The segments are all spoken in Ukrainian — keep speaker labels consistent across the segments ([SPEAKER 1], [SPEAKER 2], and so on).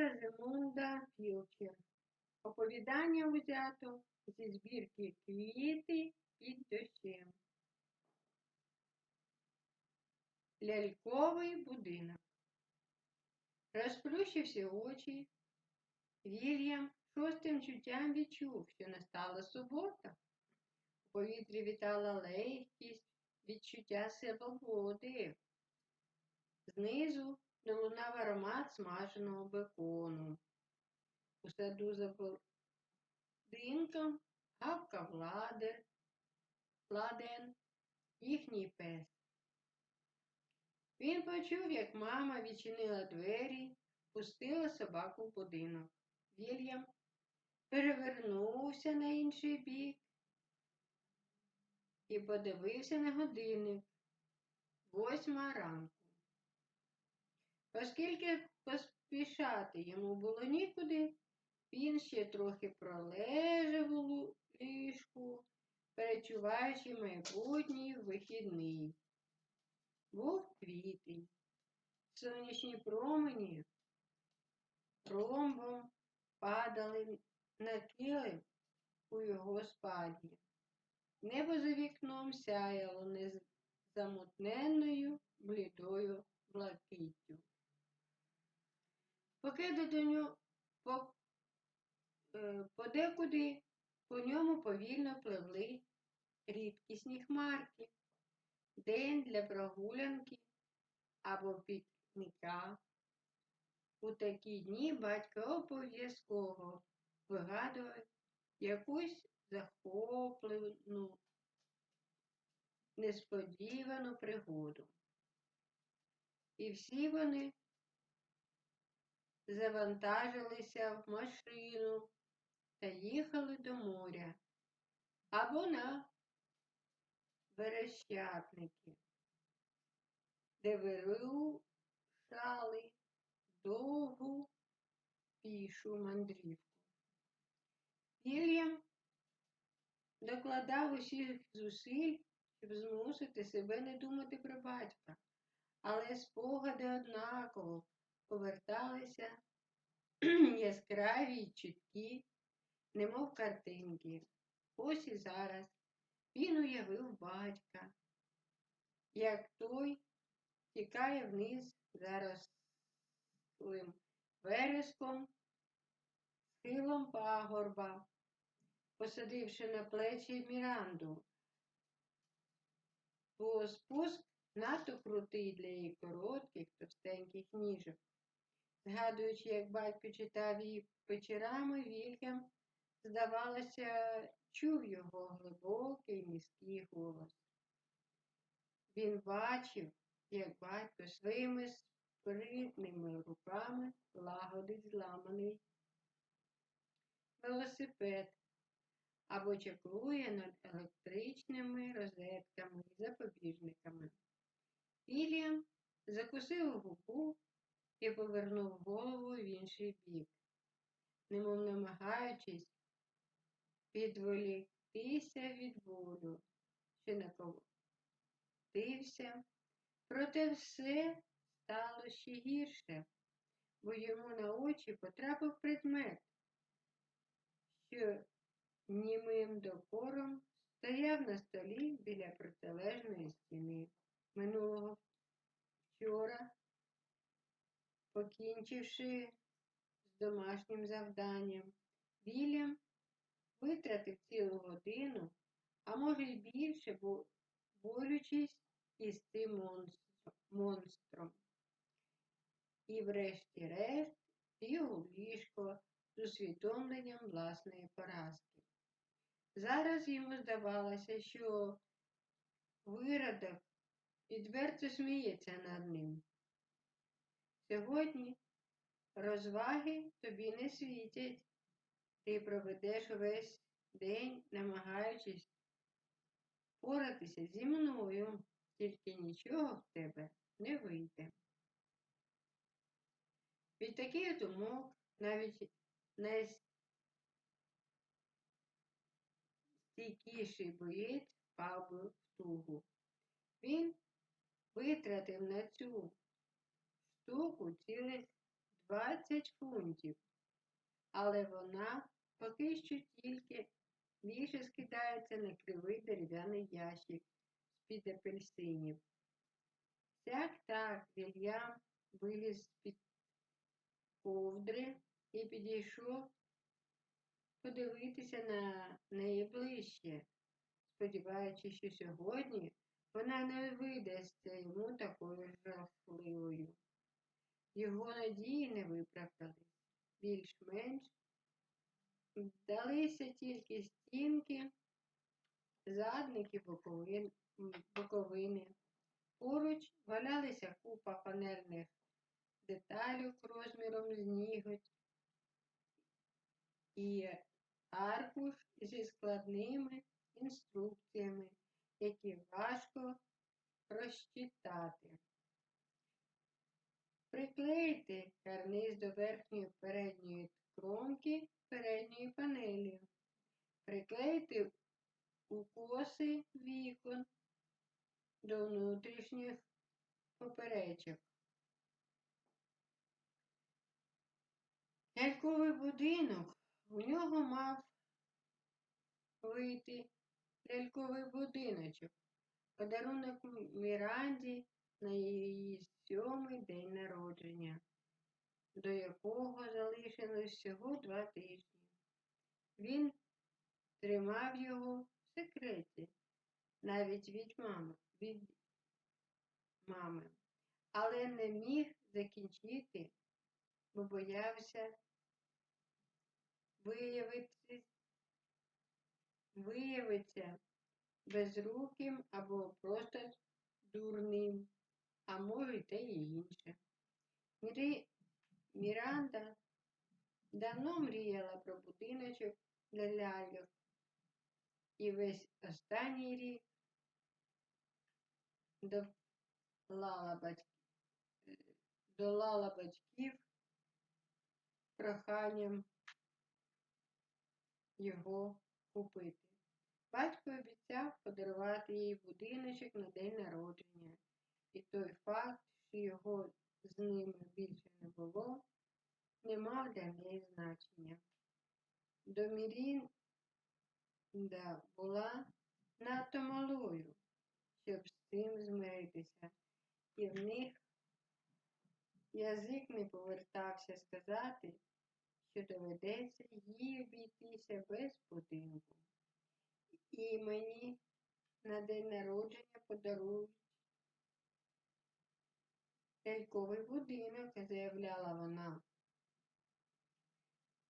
[SPEAKER 1] Розимунда Філчер. Оповідання взято зі збірки Квіти під дощем. Ляльковий будинок. Розплющивши очі, Вільям шостим чуттям відчув, що настала субота. У повітрі вітала легкість, відчуття свободи. Знизу долунав аромат смаженого бекону. У саду за будинком гавкав ладер, ладен, їхній пес. Він почув, як мама відчинила двері, пустила собаку в будинок. Вільям перевернувся на інший бік і подивився на годинник восьма ранку. Оскільки поспішати йому було нікуди, він ще трохи пролежав у ліжку, перечуваючи майбутній вихідний. Був квітень. Сонячні промені ромбом падали на килим у його спальні. Небо за вікном сяяло незамутненною блідою блакиттю. Поки до нього по, е, подекуди по ньому повільно пливли рідкісні хмарки, день для прогулянки або пікніка. У такі дні батько обов'язково вигадував якусь захоплену, несподівану пригоду. І всі вони завантажилися в машину та їхали до моря або на Верещатники, де вирушали довгу пішу мандрівку. Вільям докладав усіх зусиль, щоб змусити себе не думати про батька, але спогади однаково поверталися яскраві й чіткі, немов картинки. Ось і зараз він уявив батька, як той тікає вниз зарослим вереском, схилом пагорба, посадивши на плечі Міранду. Бо спуск надто крутий для її коротких, товстеньких ніжок. Згадуючи, як батько читав її вечорами, Вільям, здавалося, чув його глибокий низький голос. Він бачив, як батько своїми спритними руками лагодить зламаний велосипед або чаклує над електричними розетками і запобіжниками. Вільям закусив губу і повернув голову в інший бік, немов намагаючись відволіктися від болю, що накотився, проте все стало ще гірше, бо йому на очі потрапив предмет, що німим докором стояв на столі біля протилежної стіни. Минулого вчора, покінчивши з домашнім завданням, Вільям витратив цілу годину, а може й більше, бо борючись із тим монстром. І врешті-решт сів у ліжко з усвідомленням власної поразки. Зараз йому здавалося, що виродок відверто сміється над ним. Сьогодні розваги тобі не світять. Ти проведеш увесь день, намагаючись поратися зі мною, тільки нічого в тебе не вийде. Від таких думок навіть найстійкіший боєць впав в тугу. Він витратив на цю штуку цілих 20 фунтів, але вона поки що тільки більше скидається на кривий дерев'яний ящик з-під апельсинів. Сяк так Вільям виліз з-під ковдри і підійшов подивитися на неї ближче, сподіваючись, що сьогодні вона не видасться йому такою жахливою. Його надії не виправдались. Більш-менш вдалися тільки стінки, задники боковин, боковини. Поруч валялися купа панельних деталей розміром з ніготь і аркуш зі складними інструкціями, які важко розчитати. Приклейте карниз до верхньої передньої кромки передньої панелі. Приклейте укоси вікон до внутрішніх поперечок. Ляльковий будинок у нього мав вийти ляльковий будиночок, подарунок Міранді на її сьомий день народження, до якого залишилось всього два тижні. Він тримав його в секреті, навіть від мами, від мами, але не міг закінчити, бо боявся виявити, виявиться безруким або просто дурним, а може й те і інше. Мірі... Міранда давно мріяла про будиночок для ляльок і весь останній рік долала, батьків, долала батьків проханням його купити. Батько обіцяв подарувати їй будиночок на день народження, і той факт, що його з ними більше не було, не мав для неї значення. Домірінда була надто малою, щоб з цим змиритися, і в них язик не повертався сказати, що доведеться їй обійтися без будинку. І мені на день народження подарують ляльковий будинок, заявляла вона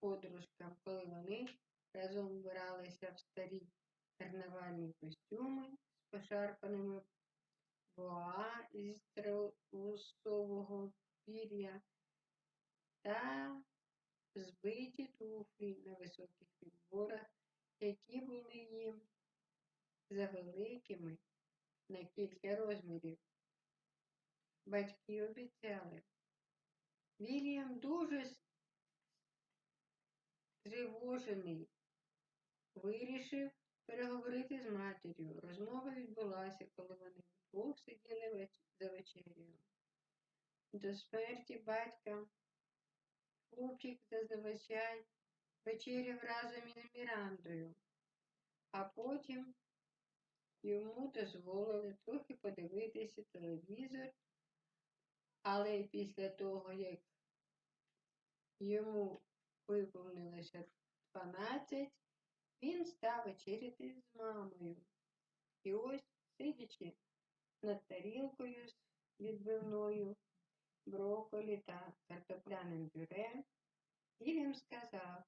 [SPEAKER 1] подружкам, коли вони разом вбиралися в старі карнавальні костюми з пошарпаними боа зі страусового пір'я та збиті туфлі на високих підборах, які були їм завеликими на кілька розмірів. Батьки обіцяли. Вільям дуже стривожений, вирішив переговорити з матір'ю. Розмова відбулася, коли вони вдвох сиділи за вечерю. До смерті батька хлопчик зазвичай вечеряв разом із Мірандою, а потім йому дозволили трохи подивитися телевізор, але після того, як йому виповнилося 12, він став вечеряти з мамою. І ось, сидячи над тарілкою з відбивною, брокколі та картопляним пюре, Вільям сказав,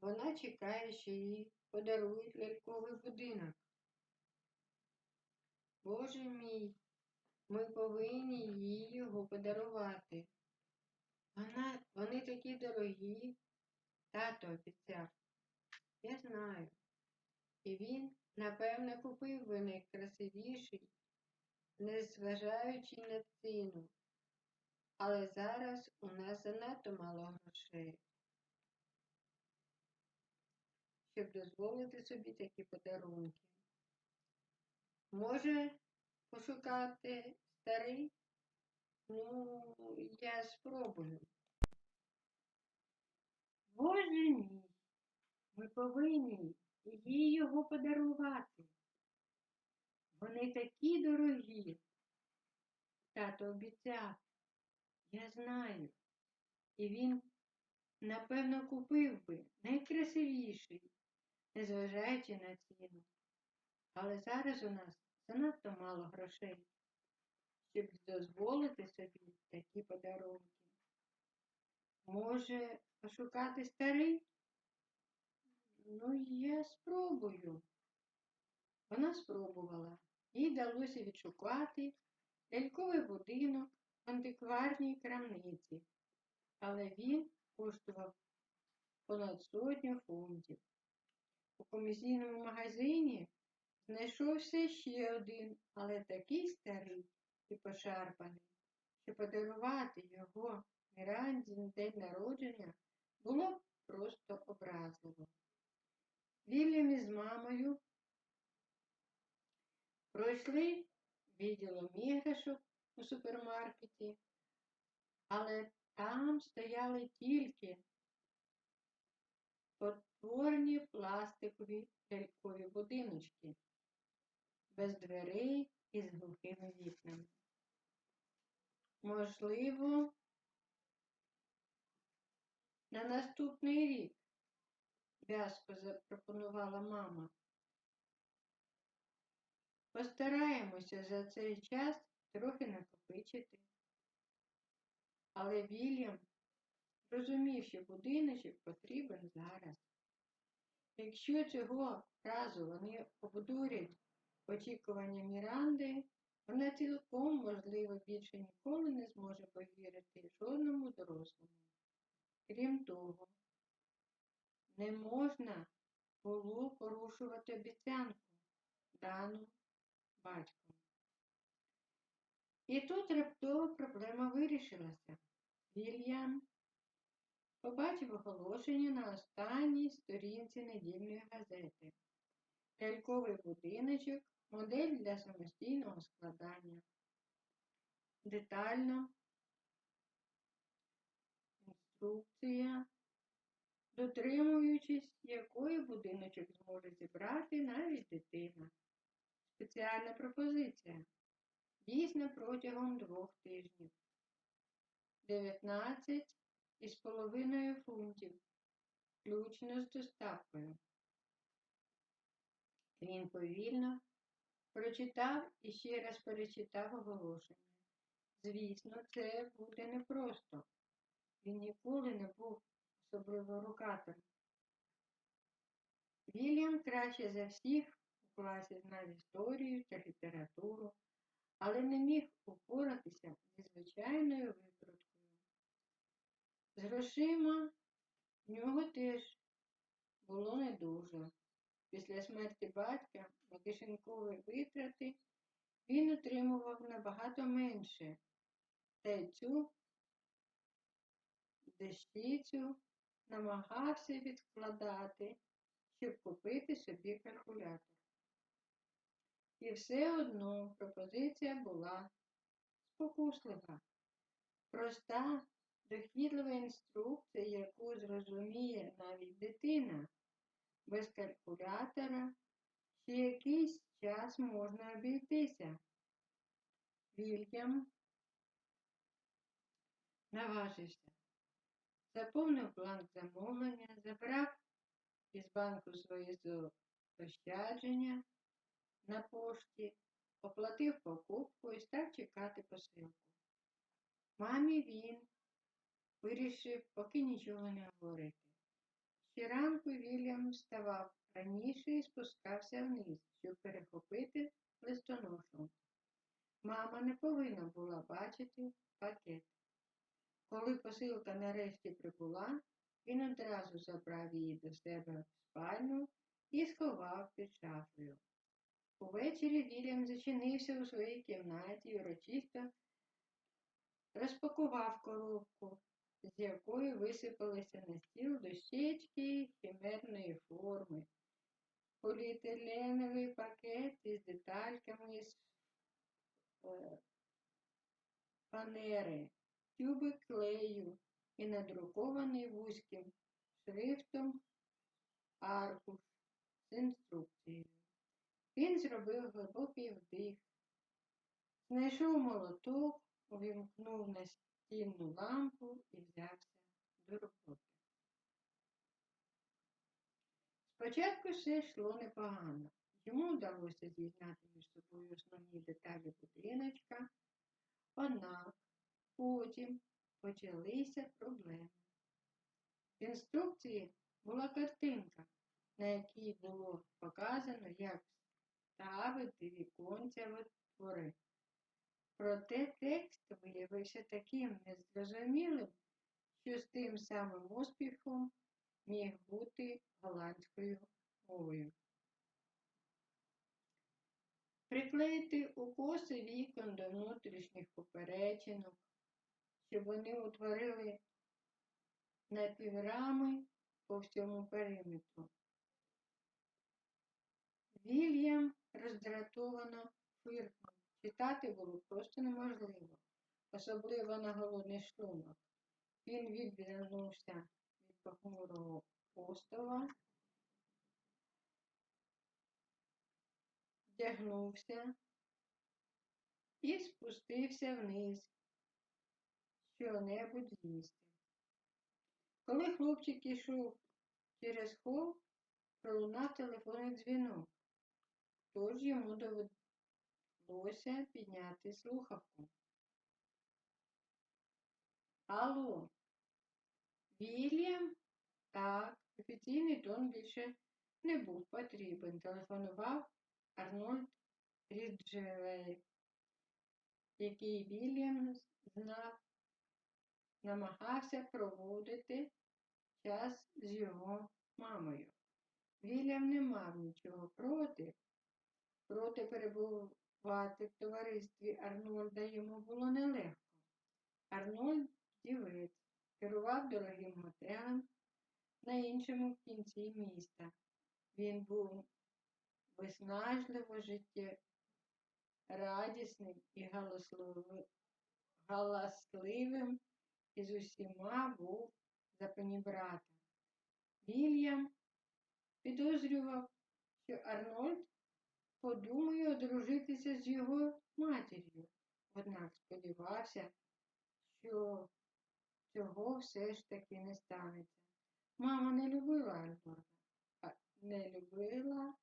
[SPEAKER 1] вона чекає, що їй подарують ляльковий будинок. Боже мій, ми повинні їй його подарувати. Вона, Вони такі дорогі, тато обіцяв. Я знаю. І він, напевне, купив би найкрасивіший, незважаючи на ціну. Але зараз у нас занадто мало грошей, щоб дозволити собі такі подарунки. Може пошукати старий? Ну, я спробую. Боже мій, ми повинні їй його подарувати. Вони такі дорогі. Тато обіцяв, я знаю. І він, напевно, купив би найкрасивіший, незважаючи на ціну. Але зараз у нас занадто мало грошей, щоб дозволити собі такі подарунки. Може, пошукати старий? Ну, я спробую. Вона спробувала. Їй вдалося відшукати ляльковий будинок в антикварній крамниці, але він коштував понад сотню фунтів. У комісійному магазині знайшовся ще один, але такий старий і пошарпаний, що подарувати його Міранді на день народження було просто образливо. Вільям із мамою пройшли відділом іграшок у супермаркеті, але там стояли тільки потворні пластикові лялькові будиночки без дверей і з глухими вікнами. Можливо, на наступний рік в'язко запропонувала мама. Постараємося за цей час трохи накопичити. Але Вільям розумів, що будиночок потрібен зараз. Якщо цього разу вони обдурять очікування Міранди, вона цілком, можливо, більше ніколи не зможе повірити жодному дорослому. Крім того, не можна було порушувати обіцянку, дану батьком. І тут раптово проблема вирішилася. Вільям побачив оголошення на останній сторінці недільної газети. Ляльковий будиночок, модель для самостійного складання. Детально інструкція, дотримуючись якої будиночок зможе зібрати навіть дитина. Спеціальна пропозиція. Дійсна протягом двох тижнів. 19 із половиною фунтів, включно з доставкою. Він повільно прочитав і ще раз перечитав оголошення. Звісно, це буде непросто. Він ніколи не був особливо рукатим. Вільям краще за всіх у класі знав історію та літературу, але не міг упоратися зі звичайною викруткою. З грошима в нього теж було не дуже. Після смерті батька на кишенькові витрати він отримував набагато менше, та цю дещицю намагався відкладати, щоб купити собі калькулятор. І все одно пропозиція була спокуслива. Проста, дохідлива інструкція, яку зрозуміє навіть дитина, без калькулятора ще якийсь час можна обійтися. Вільям наважився, заповнив бланк замовлення, забрав із банку свої заощадження на пошті, оплатив покупку і став чекати посилку. Мамі він вирішив поки нічого не говорити. Щоранку Вільям вставав раніше і спускався вниз, щоб перехопити листоношу. Мама не повинна була бачити пакет. Коли посилка нарешті прибула, він одразу забрав її до себе в спальню і сховав під шафою. Увечері Вільям зачинився у своїй кімнаті і урочисто розпакував коробку, з якої висипалися на стіл дощечки хімерної форми, поліетиленовий пакет із детальками з е, фанери, тюби клею і надрукований вузьким шрифтом аркуш з інструкцією. Він зробив глибокий вдих, знайшов молоток, увімкнув настінну лампу і взявся до роботи. Спочатку все йшло непогано. Йому вдалося з'єднати між собою основні деталі будиночка, однак потім почалися проблеми. В інструкції була картинка, на якій було показано, як ставити віконця в отвори. Проте текст виявився таким незрозумілим, що з тим самим успіхом міг бути голландською мовою. Приклеїти укоси вікон до внутрішніх поперечинок, щоб вони утворили напіврами по всьому периметру. Вільям роздратовано фиркнув. Читати було просто неможливо, особливо на голодний шлунок. Він відвернувся від похмурого остова, вдягнувся і спустився вниз, що-небудь з'їсти. Коли хлопчик ішов через хол, пролунав телефонний дзвінок, тож йому довелося підняти слухавку. Алло, Вільям? Так, офіційний тон більше не був потрібен. Телефонував Арнольд Ріджевей, який Вільям знав, намагався проводити час з його мамою. Вільям не мав нічого проти, проти перебувати в товаристві Арнольда йому було нелегко. Арнольд дівець, керував дорогим готелем на іншому кінці міста. Він був виснажливо життєрадісним і галасливим і з усіма був за. Вільям підозрював, що Арнольд подумає одружитися з його матір'ю, однак сподівався, що цього все ж таки не станеться. Мама не любила Арнольда, не любила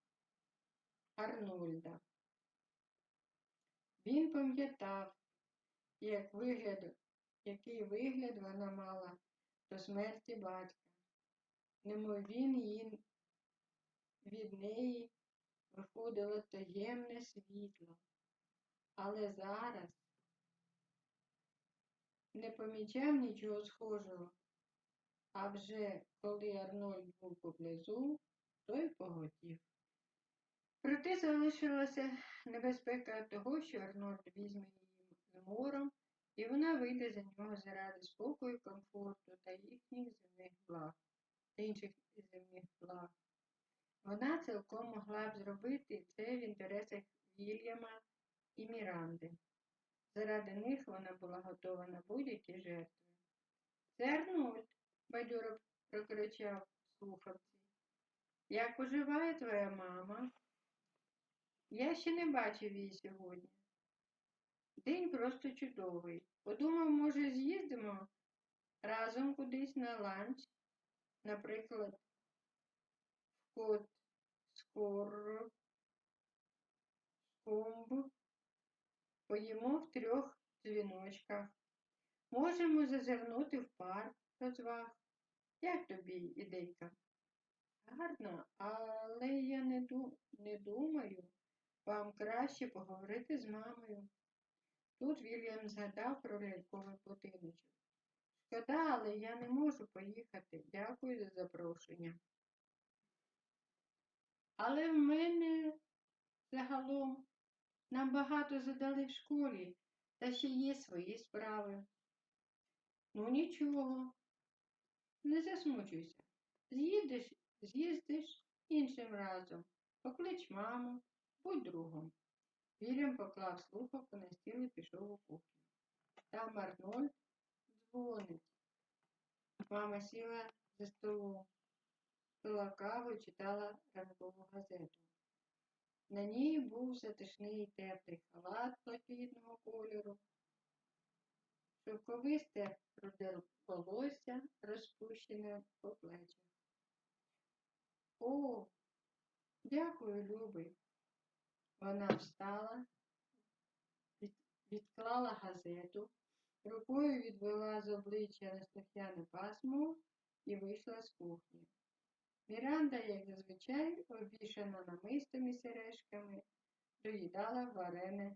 [SPEAKER 1] Арнольда. Він пам'ятав, як вигляд, який вигляд вона мала до смерті батька, немов він її від неї виходило таємне світло, але зараз не помічав нічого схожого, а вже коли Арнольд був поблизу, той поготів. Проте залишилася небезпека того, що Арнольд візьме її мором, і вона вийде за нього заради спокою, комфорту та їхніх земних благ, та інших земних благ. Вона цілком могла б зробити це в інтересах Вільяма і Міранди. Заради них вона була готова на будь-які жертви. Це Арнольд, бадьоро прокричав слухавці. Як поживає твоя мама? Я ще не бачив її сьогодні. День просто чудовий. Подумав, може, з'їздимо разом кудись на ланч, наприклад, кот скоро комб, поїмо в трьох дзвіночках. Можемо зазирнути в парк розваг. Як тобі ідейка? Гарно, але я не, ду... не думаю, вам краще поговорити з мамою. Тут Вільям згадав про ляльковий будиночок. Шкода, але я не можу поїхати. Дякую за запрошення. Але в мене загалом нам багато задали в школі, та ще є свої справи. Ну нічого, не засмучуйся. З'їдеш, з'їздиш іншим разом. Поклич маму, будь другом. Вільям поклав слухавку на стіл і пішов у кухню. Там Арнольд дзвонить. Мама сіла за столом. Пила каву і читала ранкову газету. На ній був затишний теплий халат блакитного кольору, шовковисте руде волосся, розпущене по плечах. О, дякую, любий. Вона встала, від- відклала газету, рукою відвела з обличчя неслухняне пасмо і вийшла з кухні. Міранда, як зазвичай, обвішана намистом і сережками, доїдала варене